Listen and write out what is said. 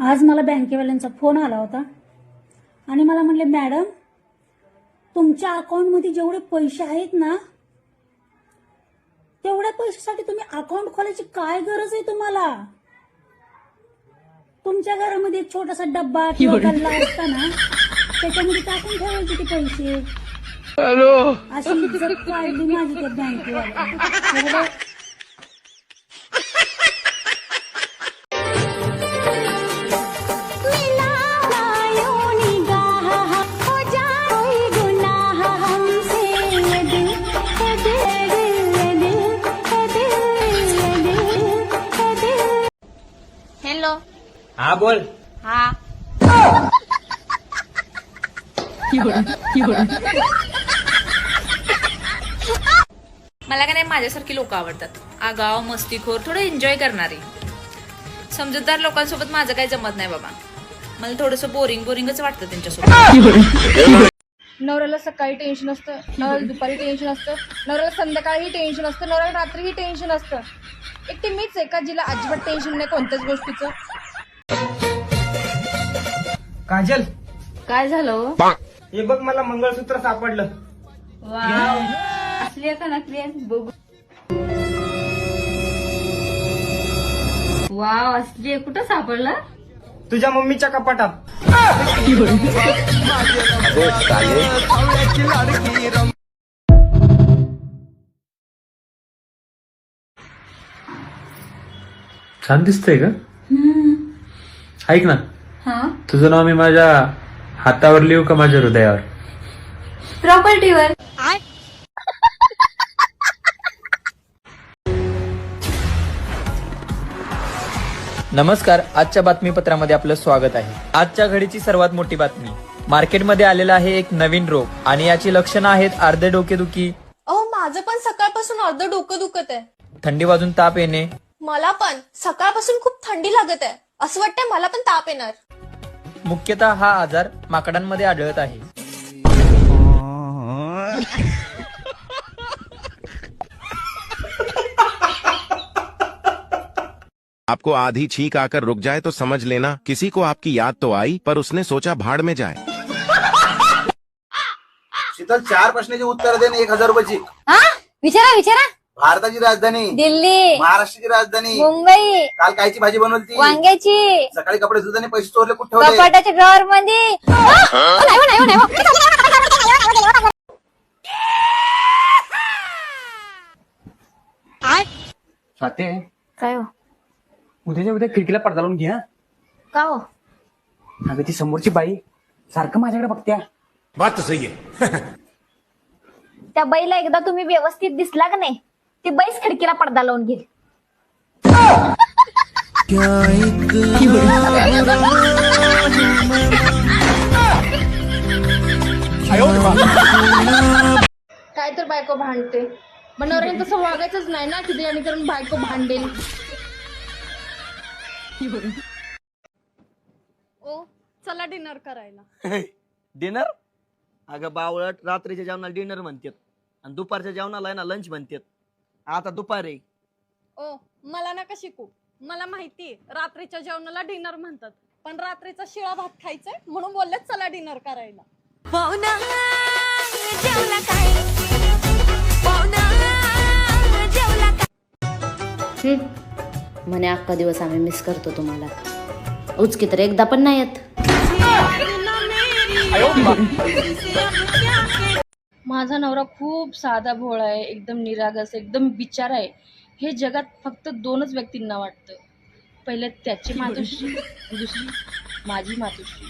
आज मला बँकेवाल्यांचा फोन आला होता. आणि मला म्हणले मॅडम तुमच्या अकाउंटमध्ये जेवढे पैसे आहेत ना तेवढ्या पैशासाठी तुम्ही अकाउंट खोलायची काय गरज आहे तुम्हाला? तुमच्या घरामध्ये एक छोटासा डब्बा किंवा गल्ला असता ना त्याच्यामध्ये टाकून ठेवायचे ते पैसे. अशी इज्जत काढली माझी त्या बँकेवाल्या हा बोल. हा. मला का नाही माझ्यासारखी लोक आवडतात. आगाव मस्तीखोर थोडं एन्जॉय करणारी. समजूतदार लोकांसोबत माझं काही जमत नाही बाबा. मला थोडंसं बोरिंग बोरिंगच वाटतं त्यांच्यासोबत. नवऱ्याला सकाळी टेन्शन असतं नवऱ्याला दुपारी टेन्शन असतं नवऱ्याला संध्याकाळी टेन्शन असतं नवऱ्याला रात्रीही टेन्शन असतं. एकटी मीच आहे का जिला अजिबात टेन्शन नाही कोणत्याच गोष्टीचं? काजल काय झालं हे? बघ मला मंगळसूत्र सापडलं. असली का नकली बघू. वाव असली कुठं सापडला? तुझ्या मम्मीच्या कपाटात. छान दिसतंय का? ऐक ना. हा? तुझं नाव मी माझ्या हातावर लिहू का माझ्या हृदयावर? प्रॉपर्टीवर नमस्कार आजच्या बातमीपत्रामध्ये आपलं स्वागत आहे. आजच्या घडीची सर्वात मोठी बातमी. मार्केटमध्ये आलेला आहे एक नवीन रोग आणि याची लक्षणं आहेत अर्धे डोकेदुखी. अहो माझं पण सकाळपासून अर्ध डोकं दुखत आहे थंडी वाजून ताप येणे. मला पण. सकाळपासून खूप थंडी लागत आहे असं वाटतंय मला पण ताप येणार. मुख्यतः हा आजार माकडांमध्ये आढळत आहे. आपको आधी छींक आकर रुक जाए तो समझ लेना किसी को आपकी याद तो आई पर उसने सोचा भाड़ में जाए। शीतल चार प्रश्नाची उत्तर दे ना एक हजार रुपयाची विचारा विचारा. भारताची राजधानी. दिल्ली. महाराष्ट्राची राजधानी. मुंबई. काल कायची भाजी बनवली ती वांग्याची. सकाळी कपडे धुताना पैसे चोरले कुठे ठेवले? कपाटाच्या ड्रॉवर मध्ये आ! नाही नाही नाही. स्वाते. काय हो? उद्याच्या उद्या खिडकीला पडदा लावून घ्या का हो? अगं ती समोरची बाई सारखं माझ्याकडे बघत्या. त्या बाईला एकदा तुम्ही व्यवस्थित दिसला का नाही? ती बाईच खिडकीला पडदा लावून घेईल काय तर बायको भांडते. मग नवऱ्याने तसं वागायचंच नाही ना की जेणेकरून बायको भांडेल. ओ चला डिनर करायला. डिनर अगं बावळट रात्रीच्या जेवणाला डिनर म्हणतात. आणि दुपारच्या जेवणाला आहे ना लंच म्हणतात. आता दुपारी. ओ मला नका शिकू. मला माहिती रात्रीच्या जेवणाला डिनर म्हणतात. पण रात्रीचा शिळा भात खायचाय म्हणून बोलले चला डिनर करायला. म्हणे अख्खा दिवस आम्ही मिस करतो तुम्हाला. उचकी तर एकदा पण नाही येत. माझा नवरा खूप साधा भोळा आहे एकदम निरागस एकदम बिचार आहे. हे जगात फक्त दोनच व्यक्तींना वाटतं. पहिले त्याची मातोश्री दुसरी माझी मातोश्री.